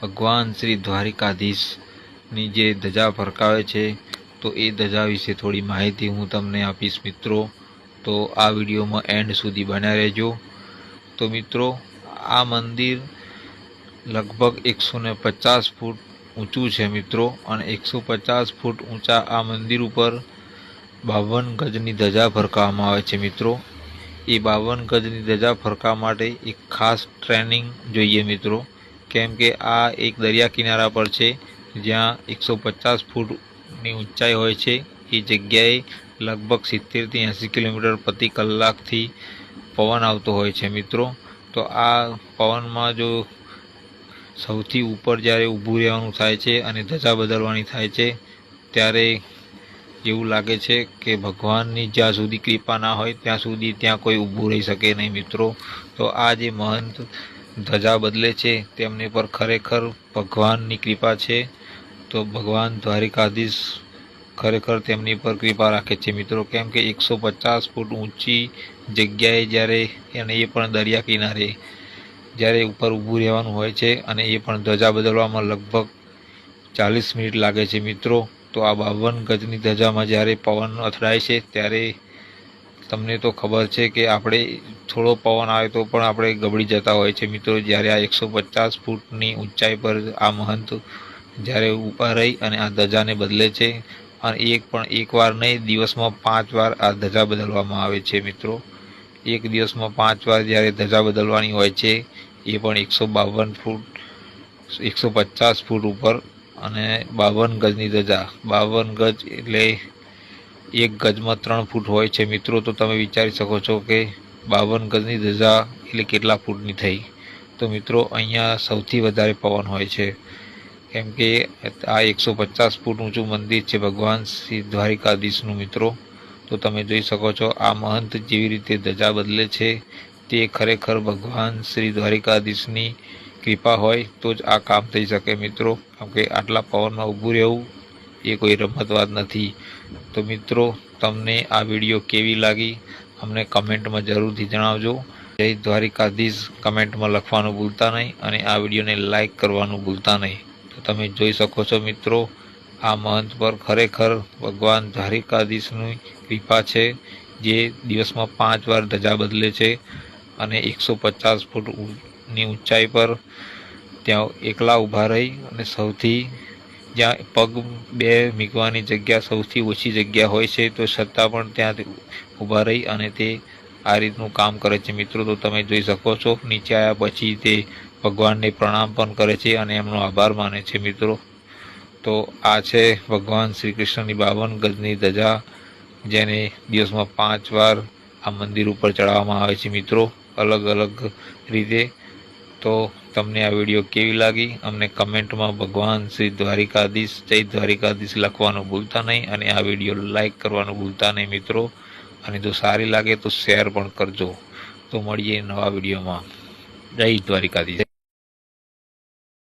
ભગવાન શ્રી દ્વારિકાધીશની જે ધજા ફરકાવે છે, તો એ ધજા વિશે થોડી માહિતી હું તમને આપીશ મિત્રો. તો આ વિડીયોમાં એન્ડ સુધી બન્યા રહેજો. તો મિત્રો, આ મંદિર લગભગ એકસો ને પચાસ ફૂટ ઊંચું છે મિત્રો, અને એકસો પચાસ ફૂટ ઊંચા આ મંદિર ઉપર બાવન ગજની ધજા ફરકાવવામાં આવે છે મિત્રો. એ બાવન ગજની ધજા ફરકાવવા માટે એક ખાસ ટ્રેનિંગ જોઈએ મિત્રો. કેમ કે આ એક દરિયા કિનારા પર છે, જ્યાં એકસો પચાસ ફૂટની ઊંચાઈ હોય છે. એ જગ્યાએ લગભગ સિત્તેરથી એંસી કિલોમીટર પ્રતિ કલાકથી પવન આવતો હોય છે, મિત્રો. તો આ પવનમાં જો સૌથી ઉપર જ્યારે ઊભું રહેવાનું થાય છે અને ધજા બદલવાની થાય છે, ત્યારે એવું લાગે છે કે ભગવાનની જ્યાં સુધી કૃપા ના હોય, ત્યાં સુધી ત્યાં કોઈ ઊભું રહી શકે નહીં, મિત્રો. તો આ જે મહંત ધજા બદલે છે, તેમની પર ખરેખર ભગવાનની કૃપા છે. તો ભગવાન દ્વારિકાધીશ ખરેખર તેમની પર કૃપા રાખે છે. મિત્રો, કેમ કે એકસો પચાસ ફૂટ ઊંચી જગ્યાએ જ્યારે અને એ પણ દરિયા કિનારે જ્યારે ઉપર ઊભું રહેવાનું હોય છે અને એ પણ ધજા બદલવામાં લગભગ ચાલીસ મિનિટ લાગે છે. મિત્રો, તો આ બાવન ગજની ધજામાં જ્યારે પવન અથડાય છે, ત્યારે તમને તો ખબર છે કે આપણે થોડો પવન આવે તો પણ આપણે ગબડી જતા હોય છે. મિત્રો, જ્યારે આ એકસો પચાસ ફૂટની ઊંચાઈ પર આ મહંત જ્યારે ઊભા રહી અને આ ધજાને બદલે છે, અને એક પણ એકવાર નહીં, દિવસમાં પાંચ વાર આ ધજા બદલવામાં આવે છે, મિત્રો. એક દિવસમાં પાંચ વાર જ્યારે ધજા બદલવાની હોય છે, એ પણ એકસો બાવન ફૂટ, એકસો પચાસ ફૂટ ઉપર અને બાવન ગજની ધજા. બાવન ગજ એટલે એક ગજમાં ત્રણ ફૂટ હોય છે. મિત્રો, તો તમે વિચારી શકો છો કે બાવન ગજની ધજા એટલે કેટલા ફૂટની થઈ? તો મિત્રો, અહીંયા સૌથી વધારે પવન હોય છે. કેમ કે આ એકસો પચાસ ફૂટ ઊંચું મંદિર છે ભગવાન શ્રી દ્વારિકાધીશનું, મિત્રો. તો તમે જોઈ શકો છો, આ મહંત જેવી રીતે ધજા બદલે છે. તે ખરેખર ભગવાન શ્રી દ્વારિકાધીશની કૃપા હોય તો જ આ કામ થઈ શકે, મિત્રો. કેમ કે આટલા પવનમાં ઊભું રહેવું એ કોઈ રમતવાદ નથી. તો મિત્રો, તમને આ વીડિયો કેવી લાગી? અમને કમેન્ટમાં જરૂરથી જણાવજો. જય દ્વારિકાધીશ. કમેન્ટમાં લખવાનું ભૂલતા નહીં અને આ વિડીયોને લાઇક કરવાનું ભૂલતા નહીં. તો તમે જોઈ શકો છો મિત્રો, આ મહંત પર ખરેખર ભગવાન દ્વારિકાધીશની કૃપા છે, જે દિવસમાં પાંચ વાર ધજા બદલે છે અને એકસો પચાસ ફૂટની ઊંચાઈ પર ત્યાં એકલા ઊભા રહી અને સૌથી જ્યાં પગ બે મીગવાની જગ્યા સૌથી ઓછી જગ્યા હોય છે, તો છતાં પણ ત્યાં ઊભા રહી અને તે આ રીતનું કામ કરે છે. મિત્રો, તો તમે જોઈ શકો છો, નીચે આવ્યા પછી તે ભગવાનને પ્રણામ પણ કરે છે અને એમનો આભાર માને છે, મિત્રો. તો આ છે ભગવાન શ્રી કૃષ્ણની બાવન ગજની ધજા, જેને દિવસમાં પાંચ વાર આ મંદિર ઉપર ચડાવવામાં આવે છે, મિત્રો. અલગ અલગ રીતે. તો તમને આ વીડિયો કેવી લાગી? અમને કમેન્ટમાં ભગવાન શ્રી દ્વારિકાધીશ, જય દ્વારિકાધીશ લખવાનું ભૂલતા નહીં અને આ વીડિયો લાઇક કરવાનું ભૂલતા નહીં મિત્રો. અને જો સારી લાગે તો શેર પણ કરજો. તો મળીએ નવા વિડીયોમાં. જય દ્વારિકાધીશ.